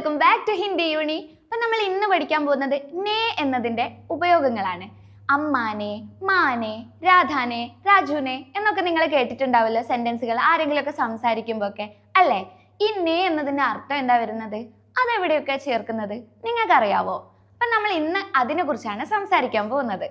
Welcome back to Hindi uni അപ്പൊ നമ്മൾ ഇന്ന് പഠിക്കാൻ പോകുന്നത് നേ എന്നതിന്റെ ഉപയോഗങ്ങളാണ്. അമ്മാനെ മാനെ രാധാനെ രാജുനെ എന്നൊക്കെ നിങ്ങൾ കേട്ടിട്ടുണ്ടാവല്ലോ സെന്റൻസുകൾ ആരെങ്കിലുമൊക്കെ സംസാരിക്കുമ്പോൾ ഒക്കെ അല്ലേ? ഈ നേ എന്നതിന്റെ അർത്ഥം എന്താ വരുന്നത്? അതെവിടെയൊക്കെ ചേർക്കുന്നത്? നിങ്ങൾക്കറിയാവോ? അപ്പൊ നമ്മൾ ഇന്ന് അതിനെ കുറിച്ചാണ് സംസാരിക്കാൻ പോകുന്നത്.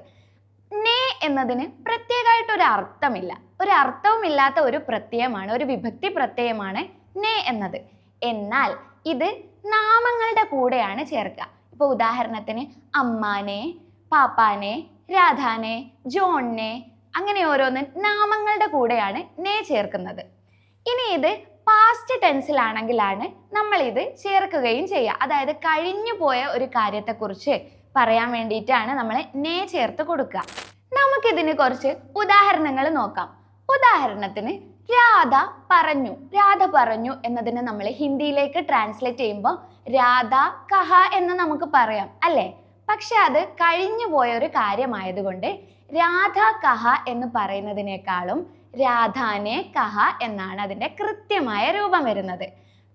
നേ എന്നതിന് പ്രത്യേകമായിട്ട് ഒരു അർത്ഥമില്ല. ഒരു അർത്ഥവുമില്ലാത്ത ഒരു പ്രത്യയമാണ് ഒരു വിഭക്തി പ്രത്യയമാണ് നേ എന്നത്. എന്നാൽ ഇത് നാമങ്ങളുടെ കൂടെയാണ് ചേർക്കുക. ഇപ്പോൾ ഉദാഹരണത്തിന് അമ്മാനെ പാപ്പാനെ രാധാനെ ജോണിനെ അങ്ങനെ ഓരോന്ന് നാമങ്ങളുടെ കൂടെയാണ് നേ ചേർക്കുന്നത്. ഇനി ഇത് പാസ്റ്റ് ടെൻസിലാണെങ്കിലാണ് നമ്മൾ ഇത് ചേർക്കുകയും ചെയ്യുക. അതായത് കഴിഞ്ഞു പോയ ഒരു കാര്യത്തെക്കുറിച്ച് പറയാൻ വേണ്ടിയിട്ടാണ് നമ്മൾ നേ ചേർത്ത് കൊടുക്കുക. നമുക്കിതിന് കുറച്ച് ഉദാഹരണങ്ങൾ നോക്കാം. ഉദാഹരണത്തിന് രാധ പറഞ്ഞു രാധ പറഞ്ഞു എന്നതിനെ നമ്മൾ ഹിന്ദിയിലേക്ക് ട്രാൻസ്ലേറ്റ് ചെയ്യുമ്പോൾ രാധ കഹ എന്ന് നമുക്ക് പറയാം അല്ലേ? പക്ഷെ അത് കഴിഞ്ഞു പോയ ഒരു കാര്യമായതുകൊണ്ട് രാധ കഹ എന്ന് പറയുന്നതിനേക്കാളും രാധാനെ കഹ എന്നാണ് അതിന്റെ കൃത്യമായ രൂപം വരുന്നത്.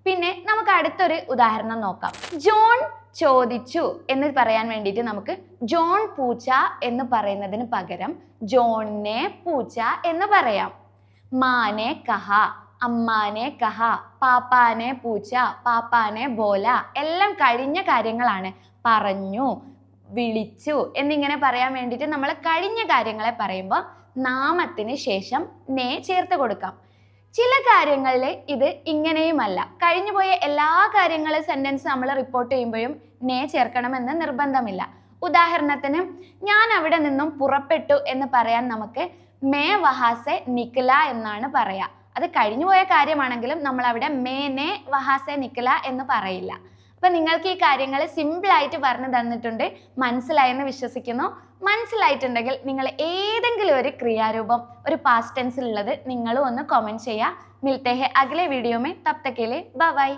പിന്നെ നമുക്ക് അടുത്തൊരു ഉദാഹരണം നോക്കാം. ജോൺ ചോദിച്ചു എന്ന് പറയാൻ വേണ്ടിയിട്ട് നമുക്ക് ജോൺ പൂച്ച എന്ന് പറയുന്നതിന് പകരം ജോണിനെ പൂച്ച എന്ന് പറയാം. മാനെ കഹ അമ്മാനെ കഹ പാപ്പാനെ പൂച്ച പാപ്പാനെ ബോല എല്ലാം കഴിഞ്ഞ കാര്യങ്ങളാണ്. പറഞ്ഞു വിളിച്ചു എന്നിങ്ങനെ പറയാൻ വേണ്ടിയിട്ട് നമ്മൾ കഴിഞ്ഞ കാര്യങ്ങളെ പറയുമ്പോൾ നാമത്തിന് ശേഷം നേ ചേർത്ത് കൊടുക്കാം. ചില കാര്യങ്ങളിൽ ഇത് ഇങ്ങനെയുമല്ല. കഴിഞ്ഞുപോയ എല്ലാ കാര്യങ്ങളും സെന്റൻസ് നമ്മൾ റിപ്പോർട്ട് ചെയ്യുമ്പോഴും നേ ചേർക്കണമെന്ന് നിർബന്ധമില്ല. ഉദാഹരണത്തിന് ഞാൻ അവിടെ നിന്നും പുറപ്പെട്ടു എന്ന് പറയാൻ നമുക്ക് മേ വഹാസെ നിക്കല എന്നാണ് പറയാ. അത് കഴിഞ്ഞുപോയ കാര്യമാണെങ്കിലും നമ്മൾ അവിടെ മേ നേ വഹാസെ നിക്കല എന്ന് പറയില്ല. അപ്പം നിങ്ങൾക്ക് ഈ കാര്യങ്ങൾ സിമ്പിളായിട്ട് പറഞ്ഞു തന്നിട്ടുണ്ട്. മനസ്സിലായെന്ന് വിശ്വസിക്കുന്നു. മനസ്സിലായിട്ടുണ്ടെങ്കിൽ നിങ്ങൾ ഏതെങ്കിലും ഒരു ക്രിയാരൂപം ഒരു പാസ്റ്റ് ടെൻസിലുള്ളത് നിങ്ങളും ഒന്ന് കമന്റ് ചെയ്യുക. മിൽത്തെ ഹെ അഗലെ വീഡിയോ മേ തബ് തക്കയിലെ ബൈ